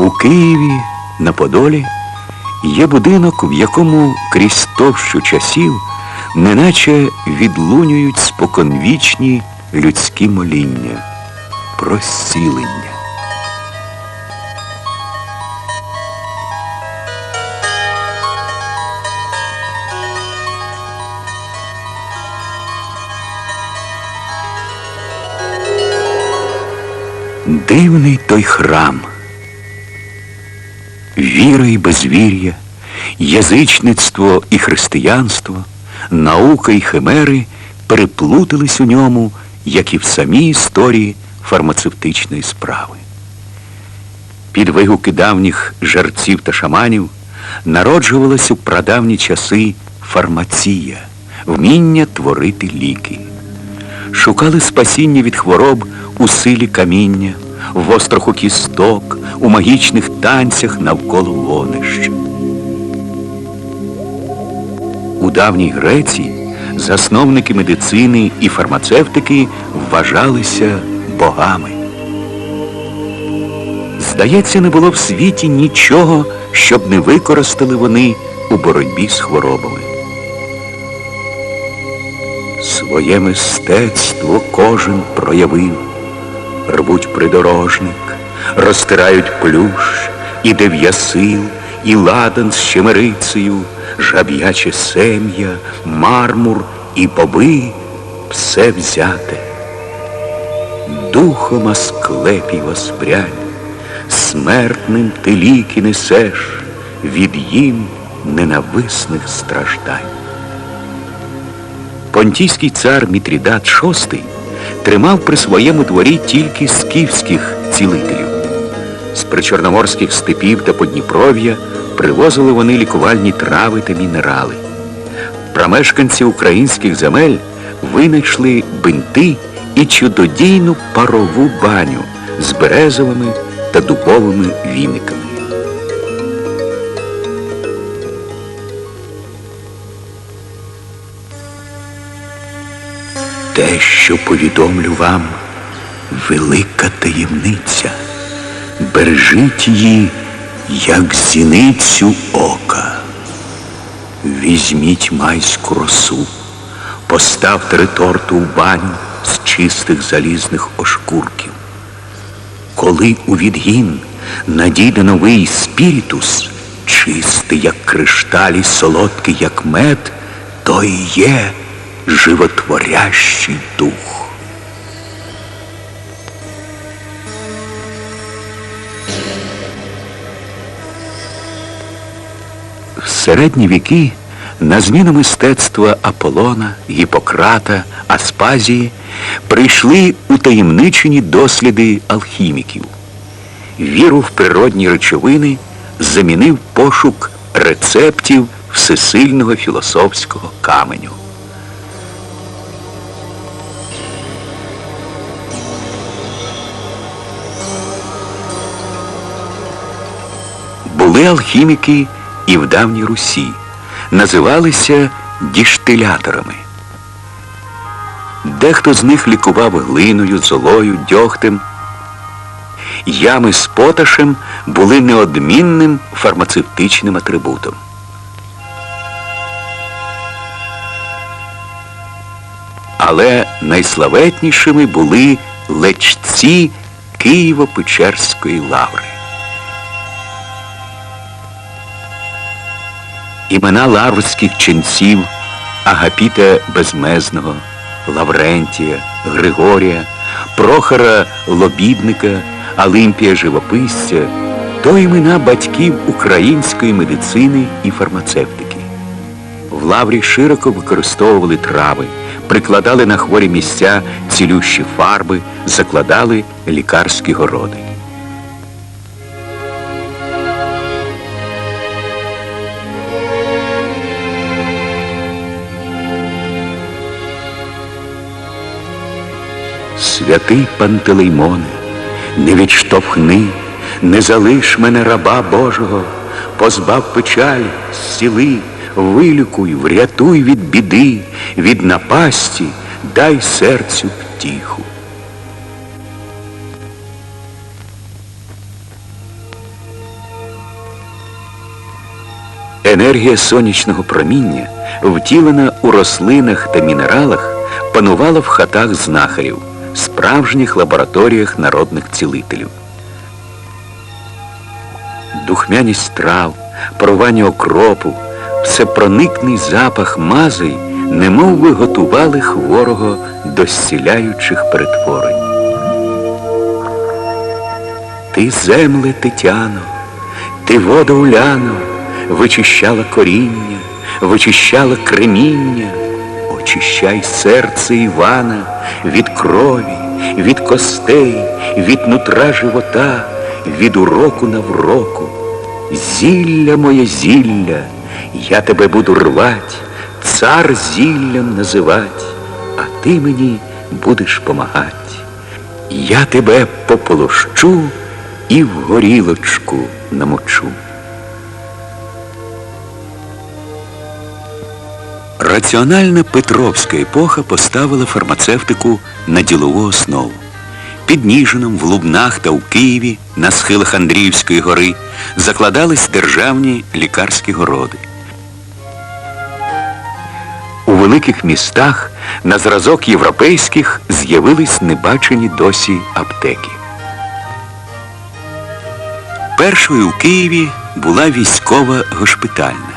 У Києві на Подолі є будинок, в якому крізь товщу часів неначе відлунюють споконвічні людські моління про зцілення. Дивний той храм. Віра і безвір'я, язичництво і християнство, наука і химери переплутались у ньому, як і в самій історії фармацевтичної справи. Під вигуки давніх жерців та шаманів народжувалась у прадавні часи фармація, вміння творити ліки. Шукали спасіння від хвороб у силі каміння, в остроху кісток, у магічних танцях навколо вогнища. У давній Греції засновники медицини і фармацевтики вважалися богами. Здається, не було в світі нічого, щоб не використали вони у боротьбі з хворобами. Своє мистецтво кожен проявив, рвуть придорожник, розтирають плющ, і дев'ясил, і ладан з щемерицею, жаб'яче сем'я, мармур і боби все взяте. Духом Асклепій воспрянь, смертним ти ліки несеш від їм ненависних страждань. Понтійський цар Мітрідат VI тримав при своєму дворі тільки скіфських цілителів. З причорноморських степів та Подніпров'я привозили вони лікувальні трави та мінерали. Промешканці українських земель винайшли бинти і чудодійну парову баню з березовими та дубовими віниками. Те, що повідомлю вам, велика таємниця. Бережіть її, як зіницю ока. Візьміть майську росу, поставте реторту в баню з чистих залізних ошкурків. Коли у відгін надійде новий спірітус, чистий, як кришталь і солодкий, як мед, то і є животворящий дух. В середні віки на зміну мистецтва Аполлона, Гіппократа, Аспазії прийшли утаємничені досліди алхіміків. Віру в природні речовини замінив пошук рецептів всесильного філософського каменю. Були алхіміки і в давній Русі, називалися діштиляторами. Дехто з них лікував глиною, золою, дьогтем. Ями з поташем були неодмінним фармацевтичним атрибутом. Але найславетнішими були лечці Києво-Печерської лаври. Імена лаврських ченців Агапіта Безмезного, Лаврентія, Григорія, Прохора Лобідника, Олимпія Живописця то імена батьків української медицини і фармацевтики. В лаврі широко використовували трави, прикладали на хворі місця цілющі фарби, закладали лікарські городи. Святий Пантелеймоне, не відштовхни, не залиш мене раба Божого, позбав печаль, зціли, вилікуй, врятуй від біди, від напасті, дай серцю втіху. Енергія сонячного проміння, втілена у рослинах та мінералах, панувала в хатах знахарів, справжніх лабораторіях народних цілителів. Духмяність трав, парування окропу, всепроникний запах мазей, немов би готували хворого до зціляючих перетворень. Ти, земле Тетяно, ти вода Уляно, вичищала коріння, вичищала креміння, очищай серце Івана від крові, від костей, від нутра живота, від уроку на вроку. Зілля моє зілля, я тебе буду рвать, цар зіллям називать, а ти мені будеш помагать. Я тебе пополощу і в горілочку намочу. Раціональна Петровська епоха поставила фармацевтику на ділову основу. Під Ніжином, в Лубнах та у Києві на схилах Андріївської гори закладались державні лікарські городи. У великих містах на зразок європейських з'явились небачені досі аптеки. Першою у Києві була військова госпітальна.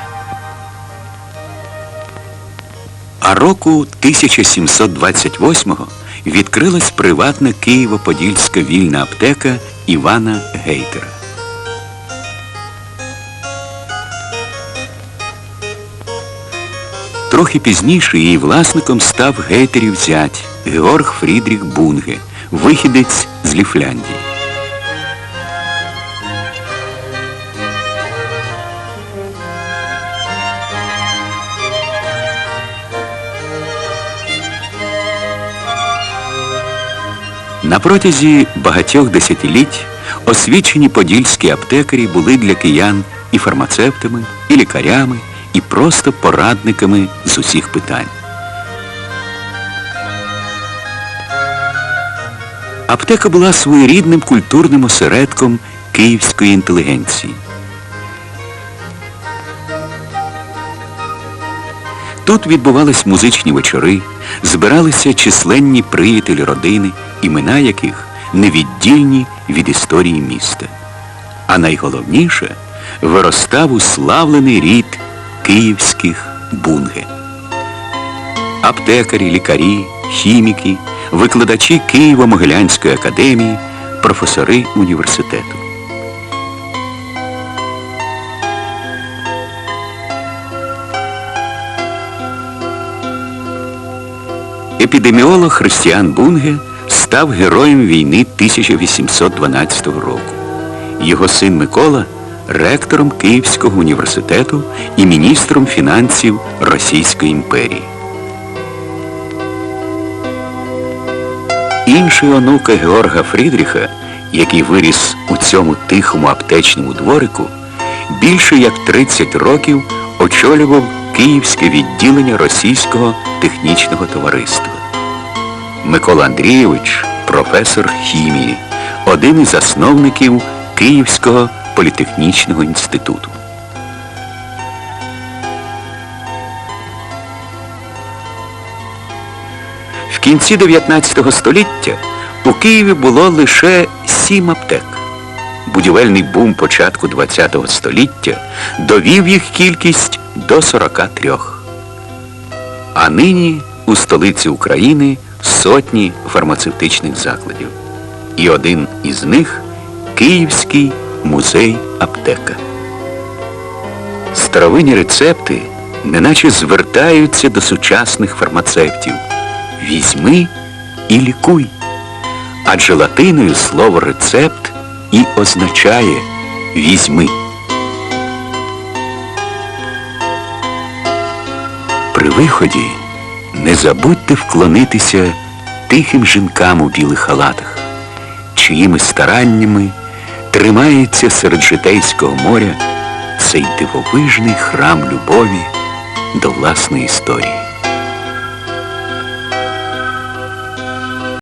Року 1728-го відкрилась приватна Києво-Подільська вільна аптека Івана Гейтера. Трохи пізніше її власником став гейтерів зять Георг Фрідріх Бунге, вихідець з Ліфляндії. На протязі багатьох десятиліть освічені подільські аптекарі були для киян і фармацевтами, і лікарями, і просто порадниками з усіх питань. Аптека була своєрідним культурним осередком київської інтелігенції. Тут відбувались музичні вечори, збиралися численні приятелі родини, імена яких невіддільні від історії міста. А найголовніше виростав уславлений рід київських бунге. Аптекарі, лікарі, хіміки, викладачі Києво-Могилянської академії, професори університету. Епідеміолог Христіан Бунге став героєм війни 1812 року. Його син Микола ректором Київського університету і міністром фінансів Російської імперії. Інший онука Георга Фрідріха, який виріс у цьому тихому аптечному дворику, більше як 30 років очолював Київське відділення Російського технічного товариства. Микола Андрійович професор хімії, один із засновників Київського політехнічного інституту. В кінці 19 століття у Києві було лише сім аптек. Будівельний бум початку ХХ століття довів їх кількість до 43. А нині у столиці України сотні фармацевтичних закладів. І один із них Київський музей аптека. Старовинні рецепти неначе звертаються до сучасних фармацевтів. Візьми і лікуй. Адже латиною слово рецепт і означає візьми. При виході не забудьте вклонитися тихим жінкам у білих халатах, чиїми стараннями тримається серед житейського моря цей дивовижний храм любові до власної історії.